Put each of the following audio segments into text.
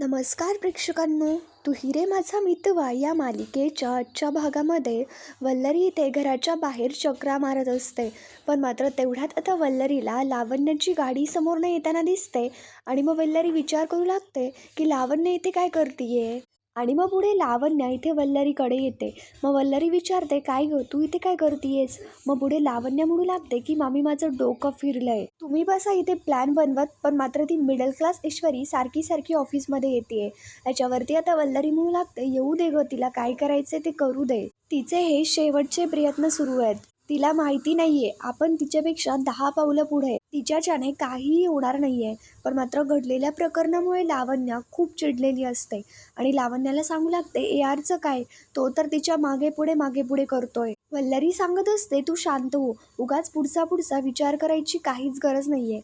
नमस्कार प्रेक्षकांनो तू हिरे माझा मितवा या मालिकेच्या आजच्या भागामध्ये वल्लरी इथे घराच्या बाहेर चक्रा मारत असते. पण मात्र तेवढ्यात आता वल्लरीला लावण्याची गाडी समोरनं येताना दिसते आणि मग वल्लरी विचार करू लागते की लावण्य इथे काय करतीये? आणि मग पुढे लावण्या इथे वल्लरीकडे येते. मग वल्लरी विचारते काय गं तू इथे काय करतीयेस? मग पुढे लावण्या म्हणू लागते की मामी माझं डोकं फिरलंय. तुम्ही बसा इथे प्लॅन बनवत पण मात्र ती मिडल क्लास ईश्वरी सारखी सारखी ऑफिसमध्ये येते याच्यावरती आता वल्लरी म्हणू लागते येऊ दे गं तिला काय करायचे ते करू दे. तिचे हे शेवटचे प्रयत्न सुरू आहेत. तिला माहिती नाहीये. आपण तिच्यापेक्षा दहा पावलं पुढे. तिच्याच्याने काहीही होणार नाहीये. पण मात्र घडलेल्या प्रकरणामुळे लावण्या खूप चिडलेली असते. आणि लावण्याला सांगू लागते ए आरचं काय? तो तर तिच्यामागे पुढे मागे पुढे करतोय. वल्लरी सांगत असते तू शांत हो. उगाच पुढचा पुढचा विचार करायची काहीच गरज नाहीये.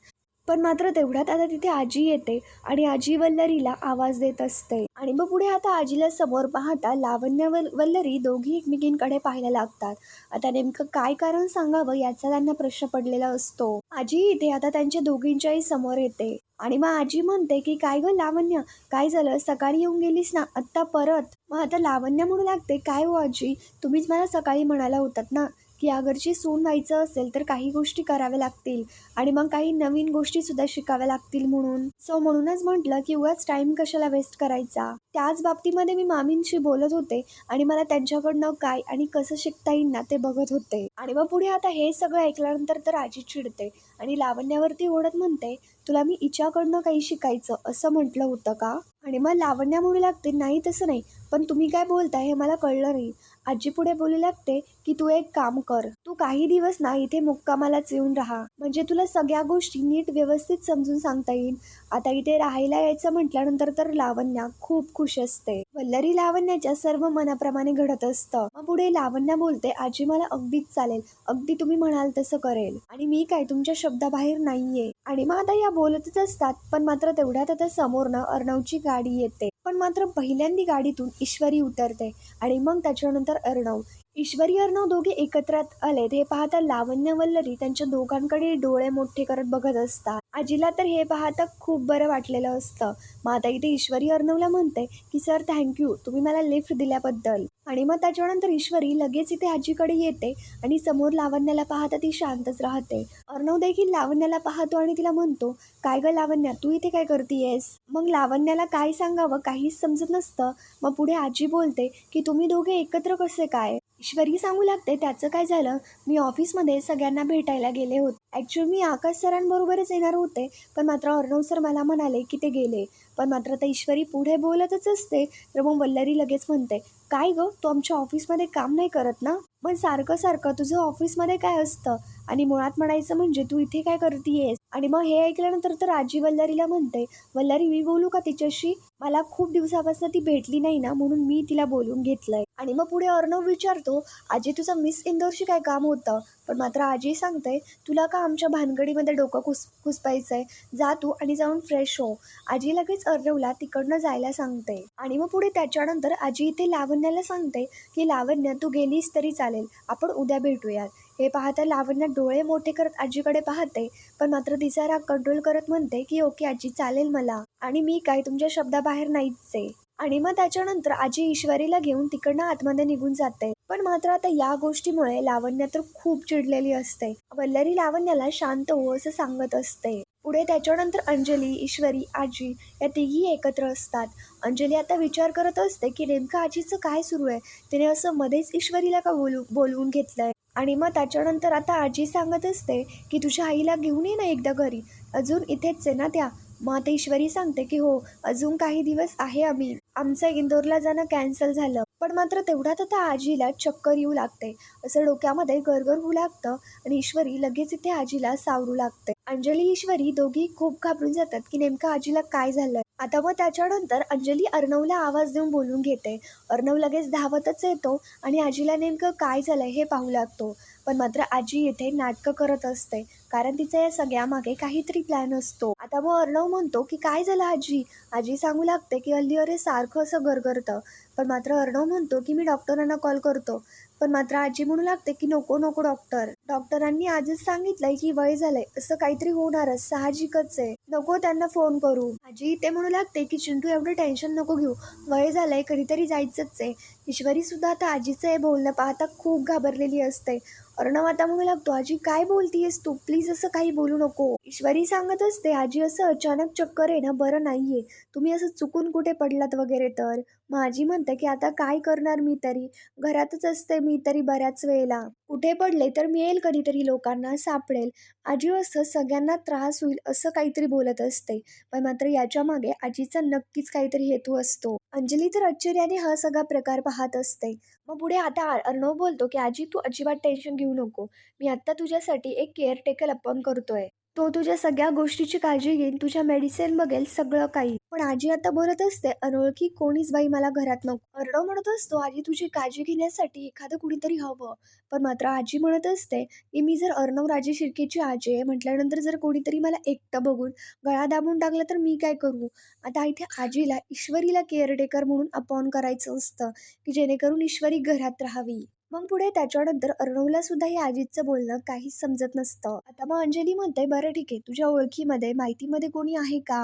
पण मात्र तेवढ्यात आता तिथे आजी येते आणि आजी वल्लरीला आवाज देत असते. आणि मग पुढे आता आजीला समोर पाहता लावण्य वल वल्लरी दोघी एकमेकींकडे पाहायला लागतात. आता नेमकं काय कारण सांगावं याचा त्यांना प्रश्न पडलेला असतो. आजी इथे आता त्यांच्या दोघींच्याही समोर येते. आणि मग आजी म्हणते की काय गं लावण्य? काय झालं? सकाळी येऊन गेलीस ना? आत्ता परत? मग आता लावण्य म्हणू लागते काय हो आजी? तुम्हीच मला सकाळी म्हणाला होतात ना? की अगरची सून व्हायचं असेल तर काही गोष्टी कराव्या लागतील आणि मग काही नवीन गोष्टीसुद्धा शिकाव्या लागतील म्हणून. सो म्हणूनच म्हटलं की उगाच टाईम कशाला वेस्ट करायचा? त्याच बाबतीमध्ये मी मामींशी बोलत होते आणि मला त्यांच्याकडनं काय आणि कसं शिकता येईल ना ते बघत होते. आणि मग पुढे आता हे सगळं ऐकल्यानंतर तर आजी चिडते. आणि लावण्यावरती ओढत म्हणते तुला मी हिच्याकडनं काही शिकायचं असं म्हटलं होतं का? आणि मग लावण्या म्हणू लागते नाही तसं नाही पण तुम्ही काय बोलताय हे मला कळलं नाही. आजी पुढे बोलू लागते की तू एक काम कर. तू काही दिवस ना इथे मुक्कामालाच येऊन राहा. म्हणजे तुला सगळ्या गोष्टी नीट व्यवस्थित समजून सांगता येईल. आता इथे राहायला यायचं म्हटल्यानंतर तर लावण्या खूप खुश असते. वल्लरी लावण्याच्या सर्व मनाप्रमाणे घडत असतं. मग पुढे लावण्या बोलते आजी मला अगदीच चालेल. अगदी तुम्ही म्हणाल तसं करेल. आणि मी काय तुमच्या शब्दाबाहेर नाहीये. आणि मग आता या बोलतच असतात पण मात्र तेवढ्यात आता समोरनं अर्णवची गाडी येते. पण मात्र पहिल्यांदी गाडीतून ईश्वरी उतरते. आणि मग त्याच्यानंतर अर्णव. ईश्वरी अर्णव दोघे एकत्रात आलेत हे पाहता लावण्य वल्लरी त्यांच्या दोघांकडे डोळे मोठे करत बघत असतात. आजीला तर हे पाहता खूप बरं वाटलेलं असतं. मग आता इथे ईश्वरी अर्णवला म्हणते की सर थँक्यू तुम्ही मला लिफ्ट दिल्याबद्दल. आणि मग त्याच्यानंतर ईश्वरी लगेच इथे आजीकडे येते आणि समोर लावण्याला पाहता ती शांतच राहते. अर्णव देखील लावण्याला पाहतो आणि तिला म्हणतो काय ग लावण्या तू इथे काय करतीयेस? मग लावण्याला काय सांगावं काहीच समजत नसतं. मग पुढे आजी बोलते की तुम्ही दोघे एकत्र कसे काय? ईश्वरी सांगू लागते त्याचं काय झालं मी ऑफिसमध्ये सगळ्यांना भेटायला गेले होते. ॲक्च्युली मी आकाश सरांबरोबरच येणार होते पण मात्र अर्णव सर मला म्हणाले की ते गेले. पण मात्र आता ईश्वरी पुढे बोलतच असते तर मग वल्लरी लगेच म्हणते काय गं तू आमच्या ऑफिसमध्ये काम नाही करत ना? पण सारखं सारखं तुझं ऑफिसमध्ये काय असतं? आणि मुळात म्हणायचं म्हणजे तू इथे काय करतीयेस? आणि मग हे ऐकल्यानंतर तर आजी वल्लारीला म्हणते वल्लारी मी बोलू का तिच्याशी? मला खूप दिवसापासून ती भेटली नाही ना म्हणून मी तिला बोलून घेतलंय. आणि मग पुढे अर्णव विचारतो आजी तुझं मिस इंदोरशी काय काम होतं? पण मात्र आजी सांगते तुला का आमच्या भानगडीमध्ये डोकं खुस आहे जा तू आणि जाऊन फ्रेश हो. आजी लगेच अर्णवला तिकडनं जायला सांगते. आणि मग पुढे त्याच्यानंतर आजी इथे लावण्याला सांगते की लावण्य तू गेलीस तरी चालेल. आपण उद्या भेटूयात. हे पाहता लावण्य डोळे मोठे करत आजीकडे पाहते पण मात्र तिचा राग कंट्रोल करत म्हणते की ओके आजी चालेल मला. आणि मी काय तुमच्या शब्दाबाहेर नाहीच आहे आणि मग त्याच्यानंतर आजी ईश्वरीला घेऊन तिकडनं आतमध्ये निघून जाते. पण मात्र आता या गोष्टीमुळे लावण्य तर खूप चिडलेली असते. वल्लरी लावण्याला शांत हो असं सांगत असते. पुढे त्याच्यानंतर अंजली ईश्वरी आजी या तिघी एकत्र असतात. अंजली आता विचार करत असते की नेमकं आजीचं काय सुरू आहे? तिने असं मध्येच ईश्वरीला का बोलू बोलवून घेतलंय? आणि मग त्याच्यानंतर आता आजी सांगत असते की तुझ्या आईला घेऊन ये ना एकदा घरी. अजून इथेच आहे ना त्या. मग आता ईश्वरी सांगते की हो अजून काही दिवस आहे आम्ही. आमचं इंदोरला जाणं कॅन्सल झालं. पण मात्र तेवढ्यात आता आजीला चक्कर येऊ लागते. असं डोक्यामध्ये गरगर होऊ लागतं आणि ईश्वरी लगेच इथे आजीला सावरू लागते. अंजली ईश्वरी दोघी खूप घाबरून जातात की नेमकं आजीला काय झालंय. आता मग त्याच्यानंतर अंजली अर्णवला आवाज देऊन बोलून घेते. अर्णव लगेच धावतच येतो आणि आजीला नेमकं काय झालंय हे पाहू लागतो. पण मात्र आजी इथे नाटकं करत असते. कारण तिचा या सगळ्यामागे काहीतरी प्लॅन असतो. आता मग अर्णव म्हणतो की काय झालं आजी? आजी सांगू लागते की हल्ली अरे सारखं असं गरगरतं पण मात्र अर्णव म्हणतो की मी डॉक्टरांना कॉल करतो. पण मात्र आजी म्हणू लागते की नको नको डॉक्टर डॉक्टरांनी आजच सांगितलंय की वय झालंय. असं काहीतरी होणारच. साहजिकच आहे. नको त्यांना फोन करू. आजी ते म्हणू लागते की चिंटू एवढं टेन्शन नको घेऊ. वय झालंय कधीतरी जायचंच आहे. ईश्वरी सुद्धा आता आजीचं हे बोलणं पाहता खूप घाबरलेली असते. अर्णव आता म्हणू लागतो आजी काय बोलतीयस तू? प्लीज असं काही बोलू नको. ईश्वरी सांगत असते आजी असं अचानक चक्कर आहे ना बरं नाहीये. तुम्ही असं चुकून कुठे पडलात वगैरे तर? माझी म्हणते की आता काय करणार मी तरी? घरातच असते मी तरी बऱ्याच वेळेला. कुठे पडले तर मिळेल कधीतरी लोकांना सापडेल. आजी असं सगळ्यांना त्रास होईल असं काहीतरी बोलत असते. पण मात्र याच्या मागे आजीचा नक्कीच काहीतरी हेतू असतो. अंजली तर आश्चर्याने हा सगळा प्रकार पाहत असते. मग पुढे आता अर्णव बोलतो की आजी तू अजिबात टेन्शन घेऊ नको. मी आत्ता तुझ्यासाठी एक केअरटेकर अपॉन करतोय. तो तुझ्या सगळ्या गोष्टीची काळजी घेईन तुझ्या मेडिसिन बघेल सगळं काही. पण आजी आता बोलत असते अनोळखी कोणीच बाई मला घरात नको. अर्णव म्हणत असतो आजी तुझी काळजी घेण्यासाठी एखादं कुणीतरी हवं. पण मात्र आजी म्हणत असते की मी जर अर्णव राजे शिर्केची आजी आहे म्हटल्यानंतर जर कोणीतरी मला एकटं बघून गळा दाबून टाकला तर मी काय करू? आता इथे आजीला ईश्वरीला केअरटेकर म्हणून अपॉन करायचं असतं की जेणेकरून ईश्वरी घरात राहावी. मग पुढे त्याच्यानंतर अर्णवला सुद्धा हे अजितचं बोलणं काहीच समजत नसतं. आता मग अंजली म्हणते बरं ठीक आहे तुझ्या ओळखीमध्ये माहितीमध्ये कोणी आहे का?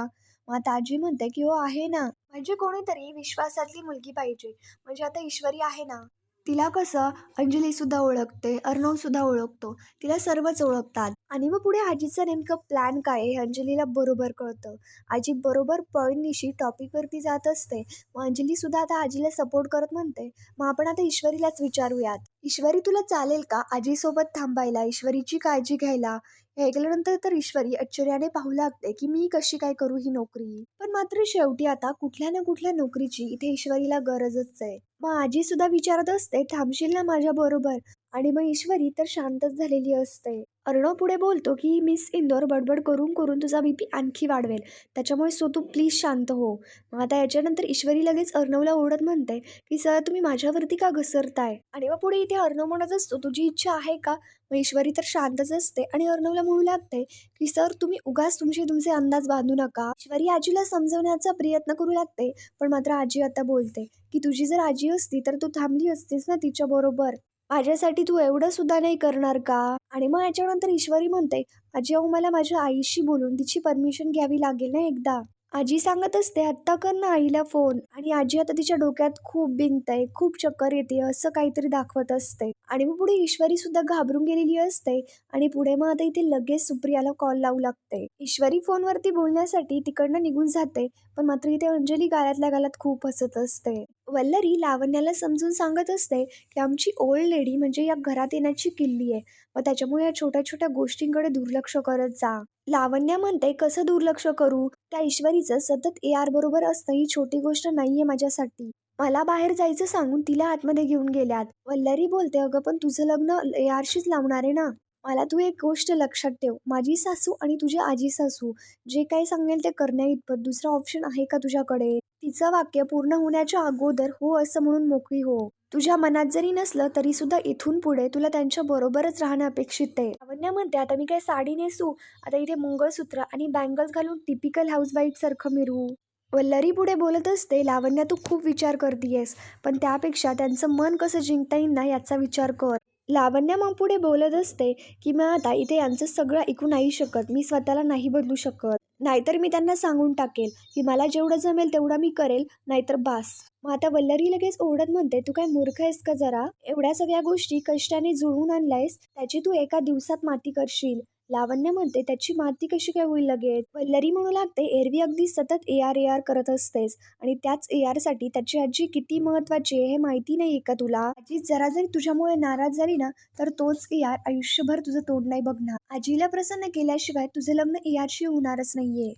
मग आता आजी म्हणते की हो आहे ना. म्हणजे कोणीतरी विश्वासातली मुलगी पाहिजे. म्हणजे आता ईश्वरी आहे ना तिला कसं अंजली सुद्धा ओळखते अर्णव सुद्धा ओळखतो तिला सर्वच ओळखतात. आणि मग पुढे आजीचं नेमकं प्लॅन काय आहे हे अंजलीला बरोबर कळतं. आजी बरोबर पॉईंटनिशी टॉपिकवरती जात असते. मग अंजलीसुद्धा आता आजीला सपोर्ट करत म्हणते. मग आपण आता ईश्वरीलाच विचारूयात. ईश्वरी तुला चालेल का? आजीसोबत थांबायला ईश्वरीची काळजी घ्यायला? हे ऐकल्यानंतर तर ईश्वरी आश्चर्याने पाहू लागते की मी कशी काय करू ही नोकरी? पण मात्र शेवटी आता कुठल्या ना कुठल्या नोकरीची इथे ईश्वरीला गरजच आहे. मग आजी सुद्धा विचारत असते थांबशील ना माझ्या बरोबर? आणि मग ईश्वरी तर शांतच झालेली असते. अर्णव पुढे बोलतो की मिस इंदोर बडबड करून करून तुझा बीपी आणखी वाढवेल. त्याच्यामुळे सो तू प्लीज शांत हो. मग आता याच्यानंतर ईश्वरी लगेच अर्णवला ओढत म्हणते की सर तुम्ही माझ्यावरती का घसरताय? आणि मग पुढे इथे अर्णव म्हणत असतो तुझी इच्छा आहे का? मग ईश्वरी तर शांतच असते आणि अर्णवला म्हणू लागते की सर तुम्ही उगाच तुमचे तुमचे अंदाज बांधू नका. ईश्वरी आजीला समजवण्याचा प्रयत्न करू लागते पण मात्र आजी आता बोलते की तुझी जर आजी असती तर तू थांबली असतीस ना तिच्या बरोबर माझ्यासाठी तू एवढं सुद्धा नाही करणार का? आणि मग याच्यानंतर ईश्वरी म्हणते आजी अहो मला माझ्या आईशी बोलून तिची परमिशन घ्यावी लागेल ना एकदा? आजी सांगत असते आत्ता कर ना आईला फोन आणि आजी आता तिच्या डोक्यात खूप बिनतय खूप चक्कर येते असं काहीतरी दाखवत असते. आणि मग पुढे ईश्वरी सुद्धा घाबरून गेलेली असते आणि पुढे मग आता इथे लगेच सुप्रियाला कॉल लावू लागते. ईश्वरी फोनवरती बोलण्यासाठी तिकडनं निघून जाते पण मात्र इथे अंजली गालातल्या गालात खूप हसत असते. वल्लरी लावण्याला समजून सांगत असते की आमची ओल्ड लेडी म्हणजे या घरात येण्याची किल्ली आहे. व त्याच्यामुळे या छोट्या छोट्या गोष्टींकडे दुर्लक्ष करत जा. लावण्या म्हणते कसं दुर्लक्ष करू? त्या ईश्वरीचं सतत ए आर बरोबर असणं ही छोटी गोष्ट नाहीये माझ्यासाठी. मला बाहेर जायचं सांगून तिला आतमध्ये घेऊन गेल्यात. वल्लरी बोलते अगं पण तुझं लग्न ए आरशीच लावणार आहे ना? मला तू एक गोष्ट लक्षात ठेव. माझी सासू आणि तुझी आजी सासू जे काही सांगेल ते करण्या इतपत. दुसरा ऑप्शन आहे का तुझ्याकडे? तिचं वाक्य पूर्ण होण्याच्या अगोदर हो असं म्हणून मोकळी हो. तुझ्या मनात जरी नसलं तरी सुद्धा इथून पुढे तुला त्यांच्या बरोबरच राहणं अपेक्षित आहे. लावण्य म्हणते आता मी काय साडी नेसू? आता इथे मंगळसूत्र आणि बँगल्स घालून टिपिकल हाऊसवाईफ सारखं मिरवू वल्लरी पुढे बोलत असते लावण्या तू खूप विचार करतीयस पण त्यापेक्षा त्यांचं मन कसं जिंकता येईल ना याचा विचार कर. लावण्या मग पुढे बोलत असते की मग आता इथे यांचं सगळं ऐकू नाही शकत. मी स्वतःला नाही बदलू शकत. नाहीतर मी त्यांना सांगून टाकेल. की मला जेवढं जमेल तेवढं मी करेल. नाहीतर बास. मग आता वल्लरी लगेच ओढत म्हणते तू काय मूर्ख आहेस का जरा? एवढ्या सगळ्या गोष्टी कष्टाने जुळवून आणलायस. त्याची तू एका दिवसात माती करशील. लावण्य म्हणते त्याची माती कशी काय होईल लगेच? वल्लरी म्हणू लागते एरवी अगदी सतत ए आर ए आर करत असतेस आणि त्याच ए आरसाठी त्याची आजी किती महत्वाची आहे हे माहिती नाही का तुला? आजी जरा जरी तुझ्यामुळे नाराज झाली ना तर तोच ए आर आयुष्यभर तुझं तोंड नाही बघणार. आजीला प्रसन्न केल्याशिवाय तुझं लग्न ए आरशी होणारच नाहीये.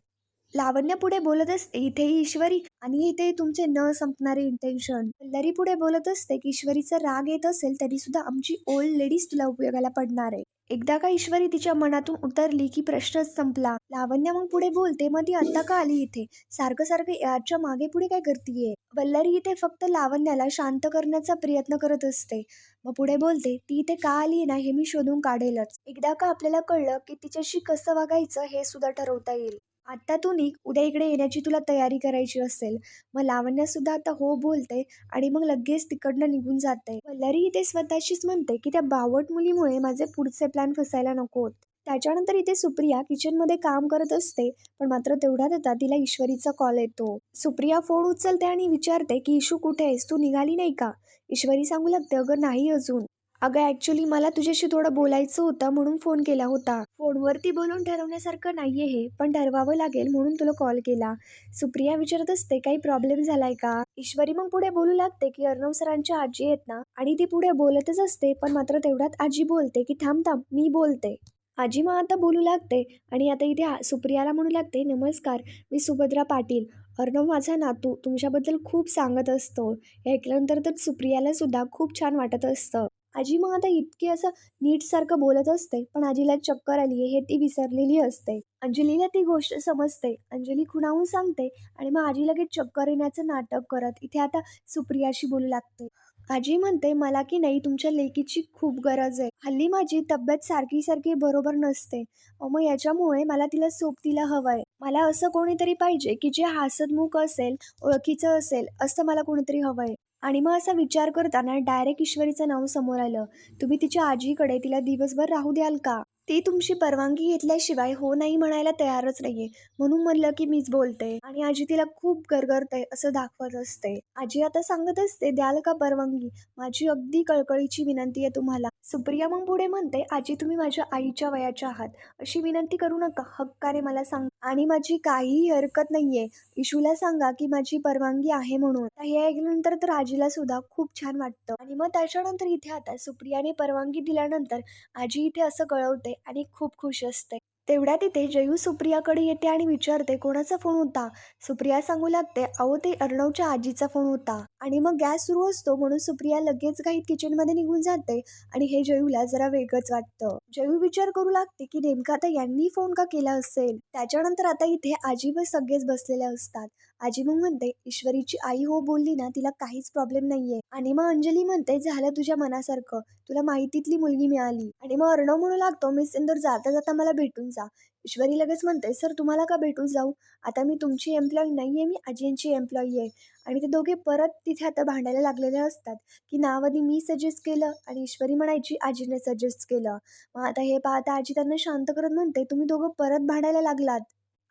लावण्य पुढे बोलत असते इथेही ईश्वरी आणि इथे तुमचे न संपणारे इंटेन्शन वल्लरी पुढे बोलत असते की ईश्वरीचा राग येत असेल तरी सुद्धा आमची ओल्ड लेडीज तुला उपयोगाला पडणार आहे. एकदा का ईश्वरी तिच्या मनातून उतरली की प्रश्नच संपला. लावण्या मग पुढे बोलते मग ती आता का आली इथे? सारखं सारखं याच्या मागे पुढे काय करतीये? वल्लरी इथे फक्त लावण्याला शांत करण्याचा प्रयत्न करत असते. मग पुढे बोलते ती इथे का आली ना हे मी शोधून काढेलच. एकदा का आपल्याला कळलं की तिच्याशी कसं वागायचं हे सुद्धा ठरवता येईल. आत्ता तू निघ उद्या इकडे येण्याची तुला तयारी करायची असेल. मग लावण्यासुद्धा आता हो बोलते आणि मग लगेच तिकडनं निघून जाते. वल्लरी इथे स्वतःशीच म्हणते की त्या बावट मुलीमुळे माझे पुढचे प्लॅन फसायला नको होत. त्याच्यानंतर इथे सुप्रिया किचनमध्ये काम करत असते पण मात्र तेवढ्यात आता तिला ईश्वरीचा कॉल येतो. सुप्रिया फोन उचलते आणि विचारते की इशू कुठे आहेस? तू निघाली नाही का? ईश्वरी सांगू लागते अगं नाही अजून. अगं ॲक्च्युली मला तुझ्याशी थोडं बोलायचं होतं म्हणून फोन केला होता. फोनवरती बोलून ठरवण्यासारखं नाहीये हे पण ठरवावं लागेल म्हणून तुला कॉल केला. सुप्रिया विचारत असते काही प्रॉब्लेम झालाय का? ईश्वरी मग पुढे बोलू लागते की अर्णव सरांच्या आजी आहेत ना? आणि ती पुढे बोलतच असते पण मात्र तेवढ्यात आजी बोलते की थांब थांब मी बोलते. आजी मग आता बोलू लागते आणि आता इथे सुप्रियाला म्हणू लागते नमस्कार मी सुभद्रा पाटील. अर्णव माझा नातू तुमच्याबद्दल खूप सांगत असतो. हे ऐकल्यानंतर तर सुप्रियाला सुद्धा खूप छान वाटत असतं. आजी मग आता इतकी असं नीटसारखं बोलत असते पण आजीला चक्कर आली आहे हे ती विसरलेली असते. अंजलीला ती गोष्ट समजते. अंजली खुणावून सांगते आणि मग आजी लगेच चक्कर येण्याचं नाटक करत इथे आता सुप्रियाशी बोलू लागते. आजी म्हणते मला की नाही तुमच्या लेकीची खूप गरज आहे. हल्ली माझी तब्येत सारखी सारखी बरोबर नसते. मग याच्यामुळे मला तिला सोबतीला हवंय. मला असं कोणीतरी पाहिजे की जे हसतमुख असेल ओळखीचं असेल असं मला कोणीतरी हवंय. आणि मग असा विचार करताना डायरेक्ट ईश्वरीचं नाव समोर आलं. तुम्ही तिच्या आजीकडे तिला दिवसभर राहू द्याल का? ती तुमची परवानगी घेतल्याशिवाय हो नाही म्हणायला तयारच नाहीये. म्हणून म्हणलं की मीच बोलते. आणि आजी तिला खूप गरगरते असं दाखवत असते. आजी आता सांगत असते द्याल का परवानगी? माझी अगदी कळकळीची विनंती आहे तुम्हाला. सुप्रिया मग पुढे म्हणते आजी तुम्ही माझ्या आईच्या वयाच्या आहात. अशी विनंती करू नका. हक्काने मला सांग. आणि माझी काहीही हरकत नाहीये. इशूला सांगा की माझी परवानगी आहे म्हणून. आता हे ऐकल्यानंतर तर आजीला सुद्धा खूप छान वाटतं. आणि मग त्याच्यानंतर इथे आता सुप्रियाने परवानगी दिल्यानंतर आजी इथे असं कळवते आणि खूप खुश असते. तेवढ्या तिथे जयू सुप्रियाकडे येते आणि विचारते कोणाचा फोन होता? सुप्रिया सांगू लागते अहो ते अर्णवच्या आजीचा फोन होता. आणि मग गॅस सुरू असतो म्हणून सुप्रिया लगेच काही किचनमध्ये निघून जाते आणि हे जयूला जरा वेगळंच वाटतं. जयू विचार करू लागते की नेमका आता यांनी फोन का केला असेल? त्याच्यानंतर आता इथे आजी व सगळेच बसलेले असतात. आजी मग म्हणते ईश्वरीची आई हो बोलली ना तिला काहीच प्रॉब्लेम नाहीये. आणि मग अंजली म्हणते झालं तुझ्या मनासारखं. तुला माहितीतली मुलगी मिळाली. आणि मग अर्णव म्हणू लागतो मिस इंदोर जाता जाता मला भेटून जा. ईश्वरी लगेच म्हणते सर तुम्हाला का भेटून जाऊ? आता मी तुमची एम्प्लॉई नाही आहे मी आजींची एम्प्लॉई आहे. आणि ते दोघे परत तिथे आता भांडायला लागलेले असतात की नाव आधी मी सजेस्ट केलं आणि ईश्वरी म्हणायची आजीने सजेस्ट केलं. मग आता हे पाहता आजी त्यांना शांत करत म्हणते तुम्ही दोघं परत भांडायला लागलात.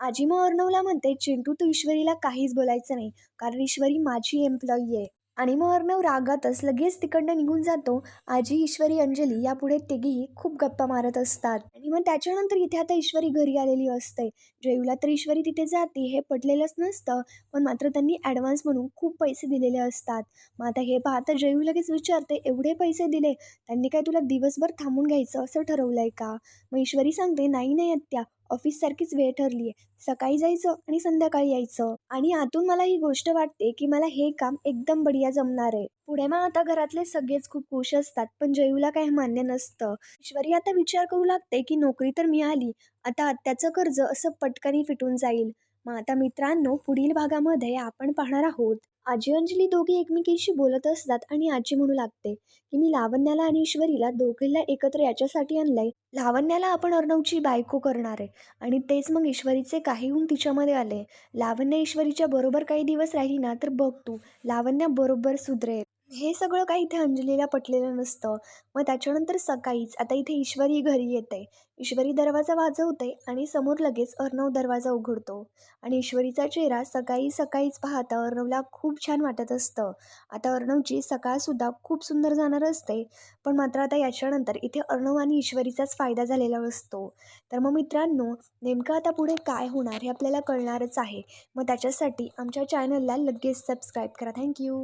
आजी मग अर्णवला म्हणते चिंटू तू ईश्वरीला काहीच बोलायचं नाही कारण ईश्वरी माझी एम्प्लॉई आहे. आणि मग अर्णव रागातच लगेच तिकडनं निघून जातो. आजी ईश्वरी अंजली यापुढे तिघीही खूप गप्पा मारत असतात. आणि मग त्याच्यानंतर इथे आता ईश्वरी घरी आलेली असते. जयूला तर ईश्वरी तिथे जाते हे पटलेलंच नसतं पण मात्र त्यांनी ॲडव्हान्स म्हणून खूप पैसे दिलेले असतात. मग आता हे पाहता जयू लगेच विचारते एवढे पैसे दिले त्यांनी काय तुला दिवसभर थांबून घ्यायचं असं ठरवलं आहे का? मग ईश्वरी सांगते नाही नाही आत्या. ऑफिससारखीच वेळ ठरली आहे सकाळी जायचं आणि संध्याकाळी यायचं. आणि आतून मला ही गोष्ट वाटते की मला हे काम एकदम बढिया जमणार आहे. पुढे मग आता घरातले सगळेच खूप खुश असतात पण जयूला काही मान्य नसतं. ईश्वरी आता विचार करू लागते की नोकरी तर मिळाली आता आत्याचं कर्ज असं पटकनी फिटून जाईल. मग आता मित्रांनो पुढील भागामध्ये आपण पाहणार आहोत. आजी अंजली दोघी एकमेकींशी बोलत असतात आणि आजी म्हणू लागते की मी लावण्याला आणि ईश्वरीला दोघीला एकत्र याच्यासाठी आणलंय. लावण्याला आपण अर्णवची बायको करणार आहे आणि तेच मग ईश्वरीचे काही गुण तिच्यामध्ये आले लावण्य ईश्वरीच्या बरोबर काही दिवस राहिली ना तर बघ तू. लावण्या बरोबर सुधरेल. हे सगळं काही इथे अंजलीला पटलेलं नसतं. मग त्याच्यानंतर सकाळीच आता इथे ईश्वरी घरी येते ईश्वरी दरवाजा वाजवते आणि समोर लगेच अर्णव दरवाजा उघडतो. आणि ईश्वरीचा चेहरा सकाळी सकाळीच पाहता अर्णवला खूप छान वाटत असतं. आता अर्णवची सकाळसुद्धा खूप सुंदर जाणार असते. पण मात्र आता याच्यानंतर इथे अर्णव आणि ईश्वरीचाच फायदा झालेला असतो. तर मग मित्रांनो नेमकं आता पुढे काय होणार हे आपल्याला कळणारच आहे. मग त्याच्यासाठी आमच्या चॅनलला लगेच सबस्क्राईब करा. थँक्यू